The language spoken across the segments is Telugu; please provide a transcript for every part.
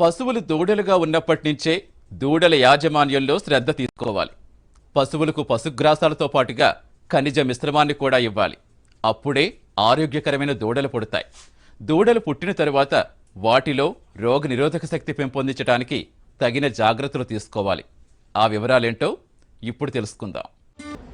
పశువులు దూడలుగా ఉన్నప్పటి నుంచే దూడల యాజమాన్యంలో శ్రద్ధ తీసుకోవాలి. పశువులకు పశుగ్రాసాలతో పాటుగా ఖనిజ మిశ్రమాన్ని కూడా ఇవ్వాలి. అప్పుడే ఆరోగ్యకరమైన దూడలు పుడతాయి. దూడలు పుట్టిన తరువాత వాటిలో రోగ నిరోధక శక్తి పెంపొందించడానికి తగిన జాగ్రత్తలు తీసుకోవాలి. ఆ వివరాలేంటో ఇప్పుడు తెలుసుకుందాం.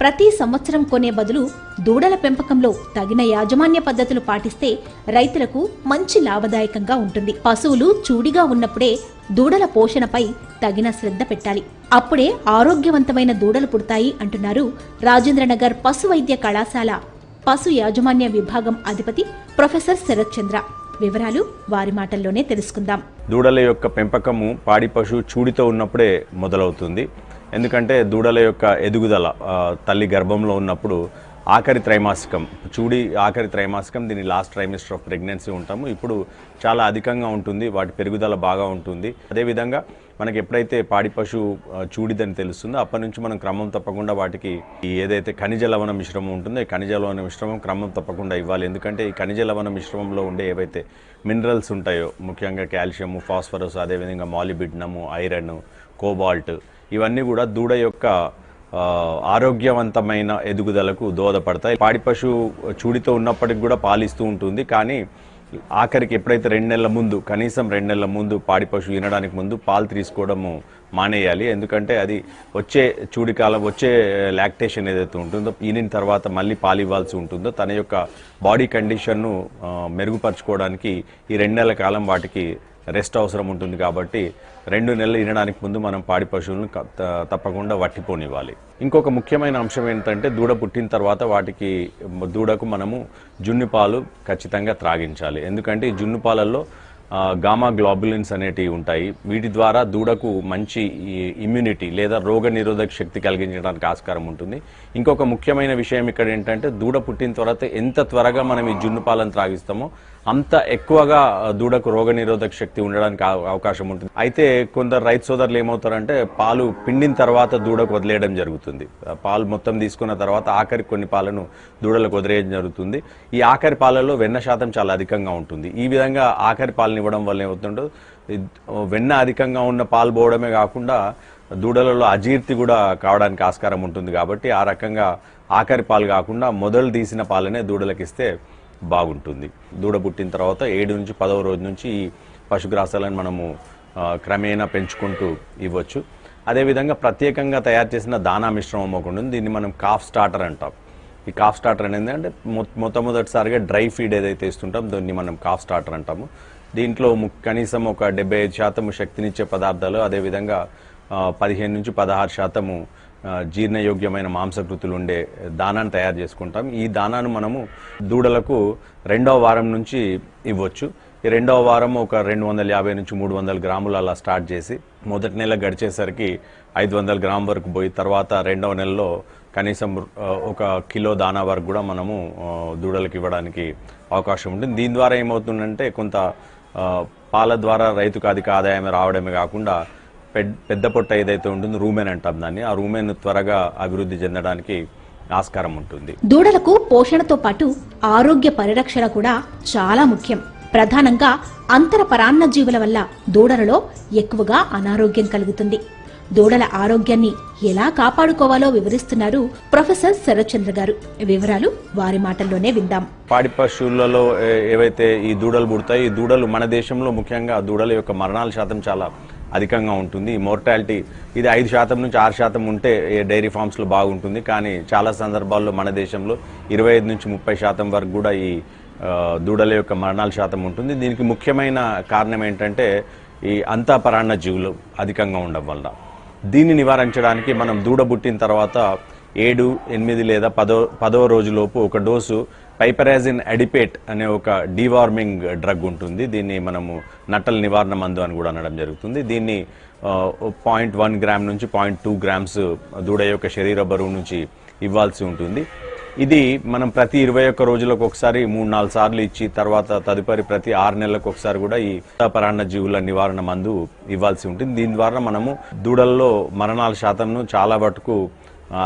ప్రతి సంవత్సరం కొనే బదులు దూడల పెంపకంలో తగిన యాజమాన్య పద్ధతులు పాటిస్తే రైతులకు మంచి లాభదాయకంగా ఉంటుంది. పశువులు చూడిగా ఉన్నప్పుడే దూడల పోషణపై తగిన శ్రద్ధ పెట్టాలి. అప్పుడే ఆరోగ్యవంతమైన దూడలు పుడతాయి అంటున్నారు రాజేంద్రనగర్ పశు వైద్య కళాశాల పశు యాజమాన్య విభాగం అధిపతి ప్రొఫెసర్ శరత్ చంద్ర. వివరాలు వారి మాటల్లోనే తెలుసుకుందాం. దూడల యొక్క పెంపకము పాడి పశువు చూడితో ఉన్నప్పుడే మొదలవుతుంది. ఎందుకంటే దూడల యొక్క ఎదుగుదల తల్లి గర్భంలో ఉన్నప్పుడు ఆఖరి త్రైమాసికం చూడి ఆఖరి త్రైమాసికం దీని లాస్ట్ ట్రైమిస్టర్ ఆఫ్ ప్రెగ్నెన్సీ ఉంటాము ఇప్పుడు చాలా అధికంగా ఉంటుంది వాటి పెరుగుదల బాగా ఉంటుంది. అదేవిధంగా మనకి ఎప్పుడైతే పాడి పశువు చూడిదని తెలుస్తుందో అప్పటి నుంచి మనం క్రమం తప్పకుండా వాటికి ఏదైతే ఖనిజ లవణ మిశ్రమం ఉంటుందో ఈ ఖనిజ లవణ మిశ్రమం క్రమం తప్పకుండా ఇవ్వాలి. ఎందుకంటే ఈ ఖనిజ లవణ మిశ్రమంలో ఉండే ఏవైతే మినరల్స్ ఉంటాయో ముఖ్యంగా కాల్షియము ఫాస్ఫరస్ అదేవిధంగా మాలిబిడ్నము ఐరన్ కోబాల్ట్ ఇవన్నీ కూడా దూడ యొక్క ఆరోగ్యవంతమైన ఎదుగుదలకు దోహదపడతాయి. పాడి పశువు చూడితో ఉన్నప్పటికి కూడా పాలిస్తూ ఉంటుంది. కానీ ఆఖరికి ఎప్పుడైతే రెండు నెలల ముందు కనీసం రెండు నెలల ముందు పాడి పశువు వినడానికి ముందు పాలు తీసుకోవడము మానేయాలి. ఎందుకంటే అది వచ్చే చూడి కాలం వచ్చే లాక్టేషన్ ఏదైతే ఉంటుందో ఈనిన తర్వాత మళ్ళీ పాలు ఇవ్వాల్సి ఉంటుందో తన యొక్క బాడీ కండిషన్ను మెరుగుపరచుకోవడానికి ఈ రెండు నెలల కాలం వాటికి రెస్ట్ అవసరం ఉంటుంది కాబట్టి రెండు నెలలు వినడానికి ముందు మనం పాడి పశువులను త- తప్పకుండా వట్టిపోనివ్వాలి ఇంకొక ముఖ్యమైన అంశం ఏంటంటే దూడ పుట్టిన తర్వాత వాటికి దూడకు మనము జున్ను పాలు ఖచ్చితంగా త్రాగించాలి. ఎందుకంటే ఈ జున్ను పాలల్లో గామా గ్లోబులిన్స్ అనేటివి ఉంటాయి. వీటి ద్వారా దూడకు మంచి ఇమ్యూనిటీ లేదా రోగ నిరోధక శక్తి కలిగించడానికి ఆస్కారం ఉంటుంది. ఇంకొక ముఖ్యమైన విషయం ఇక్కడ ఏంటంటే దూడ పుట్టిన తర్వాత ఎంత త్వరగా మనం ఈ జున్ను పాలను త్రాగిస్తామో అంత ఎక్కువగా దూడకు రోగ నిరోధక శక్తి ఉండడానికి అవకాశం ఉంటుంది. అయితే కొందరు రైతు సోదరులు ఏమవుతారంటే పాలు పిండిన తర్వాత దూడకు వదిలేయడం జరుగుతుంది. పాలు మొత్తం తీసుకున్న తర్వాత ఆఖరి కొన్ని పాలను దూడలకు వదిలేయడం జరుగుతుంది. ఈ ఆఖరి పాలలో వెన్న శాతం చాలా అధికంగా ఉంటుంది. ఈ విధంగా ఆఖరి పాలని ఇవ్వడం వల్ల ఏమవుతుందో వెన్న అధికంగా ఉన్న పాలు పోవడమే కాకుండా దూడలలో అజీర్తి కూడా కావడానికి ఆస్కారం ఉంటుంది కాబట్టి ఆ రకంగా ఆఖరి పాలు కాకుండా మొదలు తీసిన పాలనే దూడలకు ఇస్తే బాగుంటుంది. దూడ పుట్టిన తర్వాత ఏడు నుంచి పదవ రోజు నుంచి ఈ పశుగ్రాసాలను మనము క్రమేణా పెంచుకుంటూ ఇవ్వచ్చు. అదేవిధంగా ప్రత్యేకంగా తయారు చేసిన దానా మిశ్రమం ఒకటి ఉంది. దీన్ని మనం కాఫ్ స్టార్టర్ అంటాం. ఈ కాఫ్ స్టార్టర్ అనేది అంటే మొ- మొట్టమొదటిసారిగా డ్రై ఫీడ్ ఏదైతే ఇస్తుంటాం దాన్ని మనం కాఫ్ స్టార్టర్ అంటాము. దీంట్లో ము- కనీసం ఒక డెబ్బై ఐదు శాతము శక్తినిచ్చే పదార్థాలు అదేవిధంగా పదిహేను నుంచి పదహారు శాతము జీర్ణయోగ్యమైన మాంసకృతులు ఉండే దానాన్ని తయారు చేసుకుంటాం. ఈ దానాను మనము దూడలకు రెండవ వారం నుంచి ఇవ్వచ్చు. ఈ రెండవ వారం ఒక రెండు వందల యాభై నుంచి మూడు వందల గ్రాములు అలా స్టార్ట్ చేసి మొదటి నెల గడిచేసరికి ఐదు వందల గ్రాముల వరకు పోయి తర్వాత రెండవ నెలలో కనీసం ఒక కిలో దానా వరకు కూడా మనము దూడలకు ఇవ్వడానికి అవకాశం ఉంటుంది. దీని ద్వారా ఏమవుతుందంటే కొంత పాల ద్వారా రైతుకు అధిక ఆదాయం రావడమే కాకుండా పెద్ద పెద్ద పొట్ట ఏదైతే ఉంటుందో రూమెన్ అంటాం దాన్ని ఆ రూమెన్ త్వరగా అభివృద్ధి చెందడానికి ఆస్కారం ఉంటుంది. దూడలకు పోషణతో పాటు ఆరోగ్య పరిరక్షణ కూడా చాలా ముఖ్యం. ప్రధానంగా అంతర పరాన్న జీవుల వల్ల దూడలలో ఎక్కువగా అనారోగ్యం కలుగుతుంది. దూడల ఆరోగ్యాన్ని ఎలా కాపాడుకోవాలో వివరిస్తున్నారు ప్రొఫెసర్ శరత్చంద్ర గారు. వివరాలు వారి మాటల్లోనే విందాం. పాడి పశువులలో ఏవైతే ఈ దూడలు పుడతాయి ఈ దూడలు మన దేశంలో ముఖ్యంగా దూడల యొక్క మరణాల శాతం చాలా అధికంగా ఉంటుంది. ఈ మోర్టాలిటీ ఇది ఐదు శాతం నుంచి ఆరు శాతం ఉంటే డైరీ ఫార్మ్స్లో బాగుంటుంది. కానీ చాలా సందర్భాల్లో మన దేశంలో ఇరవై ఐదు నుంచి ముప్పై శాతం వరకు కూడా ఈ దూడల యొక్క మరణాల శాతం ఉంటుంది. దీనికి ముఖ్యమైన కారణం ఏంటంటే ఈ అంతఃపరాన్న జీవులు అధికంగా ఉండడం వల్ల. దీన్ని నివారించడానికి మనం దూడబుట్టిన తర్వాత ఏడు ఎనిమిది లేదా పదో పదో రోజులోపు ఒక డోసు పైపరాజిన్ అడిపేట్ అనే ఒక డీవార్మింగ్ డ్రగ్ ఉంటుంది. దీన్ని మనము నట్టల నివారణ మందు అని కూడా అనడం జరుగుతుంది. దీన్ని పాయింట్ వన్ గ్రామ్ నుంచి పాయింట్ టూ గ్రామ్స్ దూడ యొక్క శరీర బరువు నుంచి ఇవ్వాల్సి ఉంటుంది. ఇది మనం ప్రతి ఇరవై ఒక్క రోజులకు ఒకసారి మూడు నాలుగు సార్లు ఇచ్చి తర్వాత తదుపరి ప్రతి ఆరు నెలలకు ఒకసారి కూడా ఈ పరాన్న జీవుల నివారణ మందు ఇవ్వాల్సి ఉంటుంది. దీని ద్వారా మనము దూడల్లో మరణాల శాతంను చాలా వరకు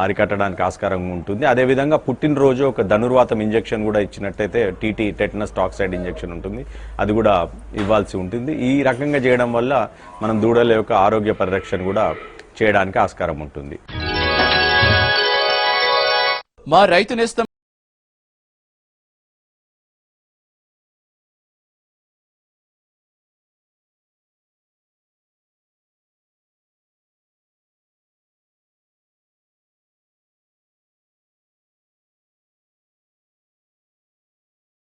అరికట్టడానికి ఆస్కారం ఉంటుంది. అదేవిధంగా పుట్టినరోజు ఒక ధనుర్వాతం ఇంజెక్షన్ కూడా ఇచ్చినట్టయితే టీటీ టెటనస్ టాక్సైడ్ ఇంజెక్షన్ ఉంటుంది. అది కూడా ఇవ్వాల్సి ఉంటుంది. ఈ రకంగా చేయడం వల్ల మనం దూడల యొక్క ఆరోగ్య పరిరక్షణ కూడా చేయడానికి ఆస్కారం ఉంటుంది. మా రైతు నేస్తం